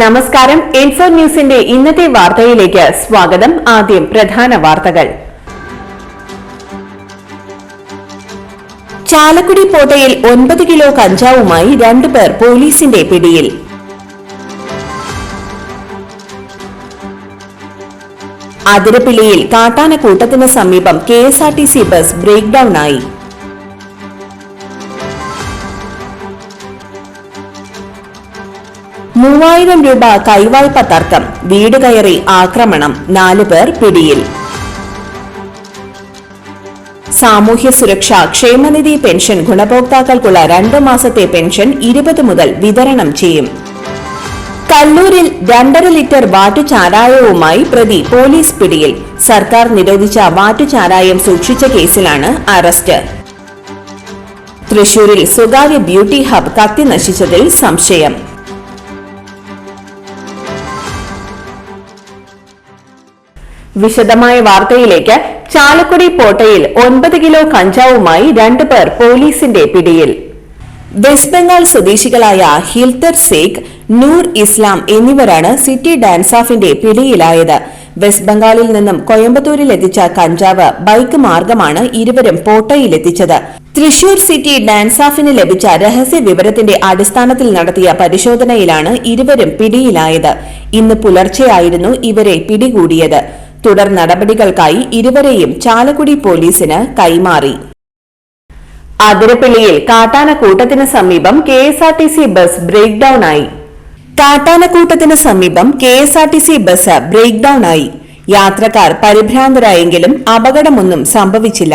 നമസ്കാരം ഇൻഫോ ന്യൂസിന്റെ ഇന്നത്തെ വാർത്തയിലേക്ക് സ്വാഗതം. ആദ്യം പ്രധാന വാർത്തകൾ. ചാലക്കുടി പോട്ടയിൽ ഒൻപത് കിലോ കഞ്ചാവുമായി രണ്ടുപേർ പോലീസിന്റെ പിടിയിൽ. അതിരപ്പിള്ളിയിൽ കാട്ടാനക്കൂട്ടത്തിന് സമീപം K S R T C bus break down ആയി. മൂവായിരം രൂപ കൈവായ്പ തർക്കം വീട് കയറി ആക്രമണം നാലു പേർ പിടിയിൽ. സാമൂഹ്യ സുരക്ഷ ക്ഷേമനിധി പെൻഷൻ ഗുണഭോക്താക്കൾക്കുള്ള രണ്ടു മാസത്തെ പെൻഷൻ ഇരുപത് മുതൽ വിതരണം ചെയ്യും. കല്ലൂരിൽ രണ്ടര ലിറ്റർ വാറ്റുചാരായവുമായി പ്രതി പോലീസ് പിടിയിൽ. സർക്കാർ നിരോധിച്ച വാറ്റുചാരായം സൂക്ഷിച്ച കേസിലാണ് അറസ്റ്റ്. തൃശൂരിൽ സ്വകാര്യ ബ്യൂട്ടി ഹബ് കത്തി നശിച്ചതിൽ സംശയം. വിശദമായ വാർത്തയിലേക്ക് ചാലക്കുടി പോട്ടയിൽ ഒൻപത് കിലോ കഞ്ചാവുമായി രണ്ടുപേർ പോലീസിന്റെ പിടിയിൽ. വെസ്റ്റ് ബംഗാൾ സ്വദേശികളായ ഹിൽത്തർ സേഖ് നൂർ ഇസ്ലാം എന്നിവരാണ് സിറ്റി ഡാൻസാഫിന്റെ പിടിയിലായത്. വെസ്റ്റ് ബംഗാളിൽ നിന്നും കോയമ്പത്തൂരിൽ എത്തിച്ച കഞ്ചാവ് ബൈക്ക് മാർഗമാണ് ഇരുവരും പോട്ടയിലെത്തിച്ചത്. തൃശൂർ സിറ്റി ഡാൻസാഫിന് ലഭിച്ച രഹസ്യ വിവരത്തിന്റെ അടിസ്ഥാനത്തിൽ നടത്തിയ പരിശോധനയിലാണ് ഇരുവരും പിടിയിലായത്. ഇന്ന് പുലർച്ചെയായിരുന്നു ഇവരെ പിടികൂടിയത്. തുടർ നടപടികൾക്കായി ഇരുവരെയും ചാലക്കുടി പോലീസിന് കൈമാറി. അതിരപ്പിള്ളിയിൽ കാട്ടാനക്കൂട്ടത്തിന് സമീപം K S R T C bus break down ആയി കാട്ടാനക്കൂട്ടത്തിന് സമീപം K S R T C bus break down ആയി യാത്രക്കാർ പരിഭ്രാന്തരായെങ്കിലും അപകടമൊന്നും സംഭവിച്ചില്ല.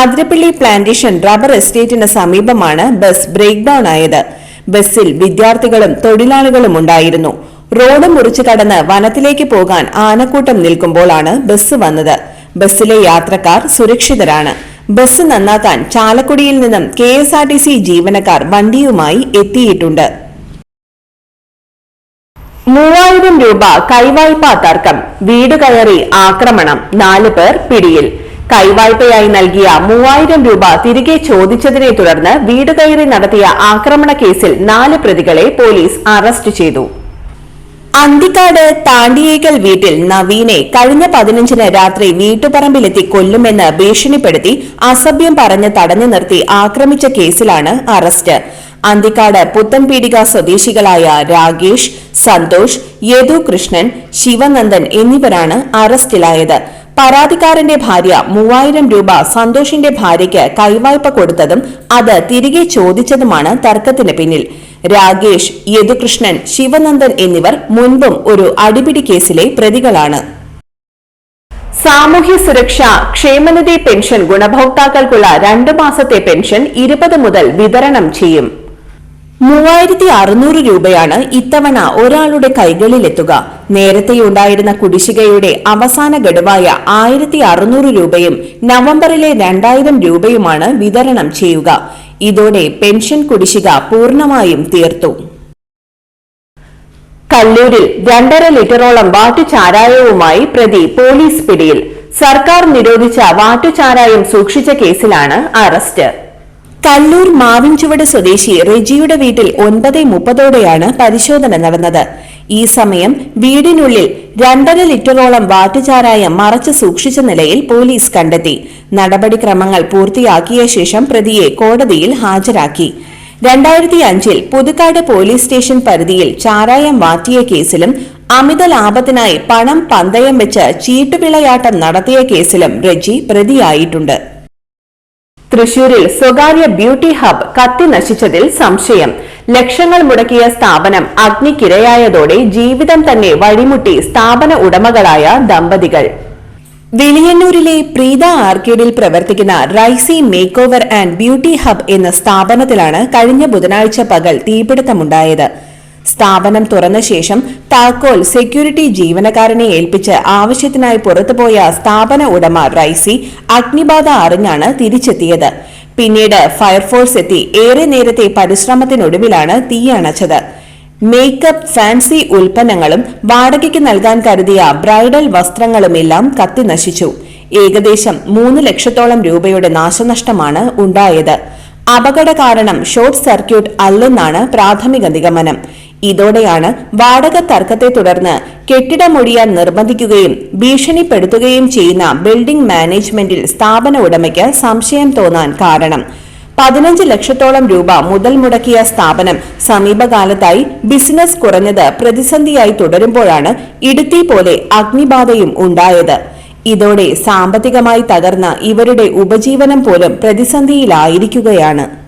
അതിരപ്പിള്ളി പ്ലാന്റേഷൻ റബ്ബർ എസ്റ്റേറ്റിന് സമീപമാണ് ബസ് ബ്രേക്ക് ഡൌൺ ആയത് ബസ്സിൽ വിദ്യാർത്ഥികളും തൊഴിലാളികളും ഉണ്ടായിരുന്നു. റോഡ് മുറിച്ചു കടന്ന് വനത്തിലേക്ക് പോകാൻ ആനക്കൂട്ടം നിൽക്കുമ്പോഴാണ് ബസ് വന്നത്. ബസ്സിലെ യാത്രക്കാർ സുരക്ഷിതരാണ്. ബസ് നന്നാക്കാൻ ചാലക്കുടിയിൽ നിന്നും K S R T C ജീവനക്കാർ വണ്ടിയുമായി എത്തിയിട്ടുണ്ട്. മൂവായിരം രൂപ കൈവായ്പാ തർക്കം. വീട് കയറി ആക്രമണം. നാല് പേർ പിടിയിൽ. കൈവായ്പയായി നൽകിയ മൂവായിരം രൂപ തിരികെ ചോദിച്ചതിനെ തുടർന്ന് വീട് കയറി നടത്തിയ ആക്രമണ കേസിൽ നാല് പ്രതികളെ പോലീസ് അറസ്റ്റ് ചെയ്തു. അന്തിക്കാട് താണ്ടിയേക്കൽ വീട്ടിൽ നവീനെ കഴിഞ്ഞ പതിനഞ്ചിന് രാത്രി വീട്ടുപറമ്പിലെത്തി കൊല്ലുമെന്ന് ഭീഷണിപ്പെടുത്തി അസഭ്യം പറഞ്ഞ് തടഞ്ഞു നിർത്തി ആക്രമിച്ച കേസിലാണ് അറസ്റ്റ്. അന്തിക്കാട് പുത്തൻപീടിക സ്വദേശികളായ രാഗേഷ് സന്തോഷ് യദു കൃഷ്ണൻ ശിവനന്ദൻ എന്നിവരാണ് അറസ്റ്റിലായത്. പരാതിക്കാരന്റെ ഭാര്യ മൂവായിരം രൂപ സന്തോഷിന്റെ ഭാര്യയ്ക്ക് കൈവായ്പ കൊടുത്തതും അത് തിരികെ ചോദിച്ചതുമാണ് തർക്കത്തിന് പിന്നിൽ. രാഗേഷ് യദുകൃഷ്ണൻ ശിവനന്ദൻ എന്നിവർ മുൻപും ഒരു അടിപിടി കേസിലെ പ്രതികളാണ്. സാമൂഹ്യ സുരക്ഷ ക്ഷേമനിധി പെൻഷൻ ഗുണഭോക്താക്കൾക്കുള്ള രണ്ടു മാസത്തെ പെൻഷൻ ഇരുപത് മുതൽ വിതരണം ചെയ്യും. മൂവായിരത്തി അറുന്നൂറ് രൂപയാണ് ഇത്തവണ ഒരാളുടെ കൈകളിലെത്തുക. നേരത്തെയുണ്ടായിരുന്ന കുടിശ്ശികയുടെ അവസാന ഗഡുവായ ആയിരത്തി അറുന്നൂറ് രൂപയും നവംബറിലെ രണ്ടായിരം രൂപയുമാണ് വിതരണം ചെയ്യുക. ഇതോടെ പെൻഷൻ കുടിശ്ശിക പൂർണമായും തീർത്തു. കല്ലൂരിൽ രണ്ടര ലിറ്ററോളം വാറ്റുചാരായവുമായി പ്രതി പോലീസ് പിടിയിൽ. സർക്കാർ നിരോധിച്ച വാറ്റുചാരായം സൂക്ഷിച്ച കേസിലാണ് അറസ്റ്റ്. കല്ലൂർ മാവിൻചുവട് സ്വദേശി റെജിയുടെ വീട്ടിൽ ഒൻപത് മുപ്പതോടെയാണ് പരിശോധന നടന്നത്. ഈ സമയം വീടിനുള്ളിൽ രണ്ടര ലിറ്ററോളം വാറ്റുചാരായം മറച്ചു സൂക്ഷിച്ച നിലയിൽ പോലീസ് കണ്ടെത്തി. നടപടിക്രമങ്ങൾ പൂർത്തിയാക്കിയ ശേഷം പ്രതിയെ കോടതിയിൽ ഹാജരാക്കി. രണ്ടായിരത്തി അഞ്ചിൽ പുതുക്കാട് പോലീസ് സ്റ്റേഷൻ പരിധിയിൽ ചാരായം വാറ്റിയ കേസിലും അമിത ലാഭത്തിനായി പണം പന്തയം വെച്ച് ചീട്ടുവിളയാട്ടം നടത്തിയ കേസിലും റെജി പ്രതിയായിട്ടുണ്ട്. തൃശൂരിൽ സ്വകാര്യ ബ്യൂട്ടി ഹബ് കത്തി നശിച്ചതിൽ സംശയം. ലക്ഷങ്ങൾ മുടക്കിയ സ്ഥാപനം അഗ്നിക്കിരയായതോടെ ജീവിതം തന്നെ വഴിമുട്ടി സ്ഥാപന ഉടമകളായ ദമ്പതികൾ. വെളിയന്നൂരിലെ പ്രീത ആർക്കേഡിൽ പ്രവർത്തിക്കുന്ന Raisy makeover and beauty hub എന്ന സ്ഥാപനത്തിലാണ് കഴിഞ്ഞ ബുധനാഴ്ച പകൽ തീപിടുത്തമുണ്ടായത്. സ്ഥാപനം തുറന്ന ശേഷം താക്കോൽ സെക്യൂരിറ്റി ജീവനക്കാരനെ ഏൽപ്പിച്ച് ആവശ്യത്തിനായി പുറത്തുപോയ സ്ഥാപന ഉടമ റൈസി അഗ്നിബാധ അറിഞ്ഞാണ് തിരിച്ചെത്തിയത്. പിന്നീട് ഫയർഫോഴ്സ് എത്തി ഏറെ നേരത്തെ പരിശ്രമത്തിനൊടുവിലാണ് തീയണച്ചത് മേക്കപ്പ് ഫാൻസി ഉൽപ്പന്നങ്ങളും വാടകയ്ക്ക് നൽകാൻ കരുതിയ ബ്രൈഡൽ വസ്ത്രങ്ങളുമെല്ലാം കത്തി നശിച്ചു. ഏകദേശം മൂന്ന് ലക്ഷത്തോളം രൂപയുടെ നാശനഷ്ടമാണ് ഉണ്ടായത്. അപകട കാരണം ഷോർട്ട് സർക്യൂട്ട് അല്ലെന്നാണ് പ്രാഥമിക നിഗമനം. ഇതോടെയാണ് വാടക തർക്കത്തെ തുടർന്ന് കെട്ടിടമൊഴിയാൻ നിർബന്ധിക്കുകയും ഭീഷണിപ്പെടുത്തുകയും ചെയ്യുന്ന ബിൽഡിംഗ് മാനേജ്മെന്റിൽ സ്ഥാപന ഉടമയ്ക്ക് സംശയം തോന്നാൻ കാരണം. പതിനഞ്ച് ലക്ഷത്തോളം രൂപ മുതൽ മുടക്കിയ സ്ഥാപനം സമീപകാലത്തായി ബിസിനസ് കുറഞ്ഞത് പ്രതിസന്ധിയായി തുടരുമ്പോഴാണ് ഇടുത്തി പോലെ അഗ്നിബാധയും ഉണ്ടായത്. ഇതോടെ സാമ്പത്തികമായി തകർന്ന ഇവരുടെ ഉപജീവനം പോലും പ്രതിസന്ധിയിലായിരിക്കുകയാണ്.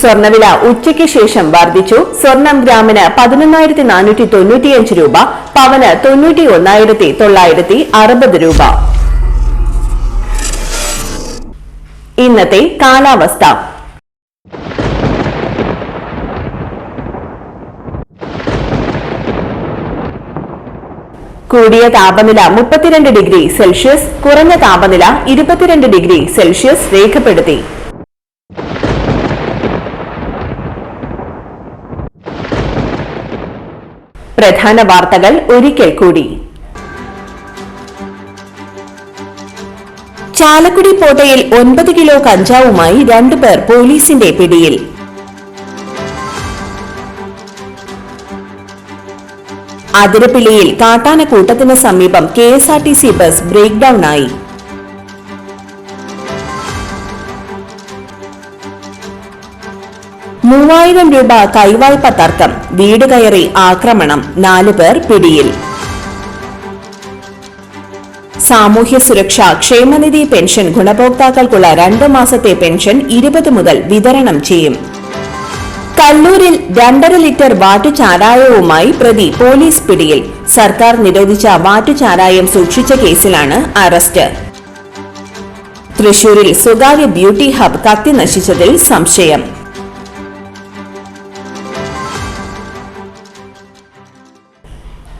സ്വർണവില ഉച്ചയ്ക്ക് ശേഷം വർദ്ധിച്ചു. സ്വർണം ഗ്രാമിന് പതിനൊന്നായിരത്തി നാനൂറ്റി തൊണ്ണൂറ്റിയഞ്ച് രൂപ പവന് തൊണ്ണൂറ്റി ഒന്നായിരത്തി തൊള്ളായിരത്തി അറുപത് രൂപ. ഇന്നത്തെ കാലാവസ്ഥ. കൂടിയ താപനില മുപ്പത്തിരണ്ട് ഡിഗ്രി സെൽഷ്യസ് കുറഞ്ഞ താപനില ഇരുപത്തിരണ്ട് ഡിഗ്രി സെൽഷ്യസ് രേഖപ്പെടുത്തി. പ്രധാന വാർത്തകൾ ഒരിക്കൽ കൂടി. ചാലക്കുടി പോട്ടയിൽ ഒൻപത് കിലോ കഞ്ചാവുമായി രണ്ടുപേർ പോലീസിന്റെ പിടിയിൽ. അതിരപ്പിള്ളിയിൽ കാട്ടാനക്കൂട്ടത്തിന് സമീപം K S R T C bus break down ആയി. മൂവായിരം രൂപ കൈവായ്പ തർക്കം വീട് കയറി ആക്രമണം നാലുപേർ പിടിയിൽ. സാമൂഹ്യ സുരക്ഷ ക്ഷേമനിധി പെൻഷൻ ഗുണഭോക്താക്കൾക്കുള്ള രണ്ട് മാസത്തെ പെൻഷൻ ഇരുപത് മുതൽ വിതരണം ചെയ്യും. കല്ലൂരിൽ രണ്ടര ലിറ്റർ വാറ്റുചാരായവുമായി പ്രതി പോലീസ് പിടിയിൽ. സർക്കാർ നിരോധിച്ച വാറ്റുചാരായം സൂക്ഷിച്ച കേസിലാണ് അറസ്റ്റ്. തൃശൂരിൽ സ്വകാര്യ ബ്യൂട്ടി ഹബ് കത്തി നശിച്ചതിൽ സംശയം.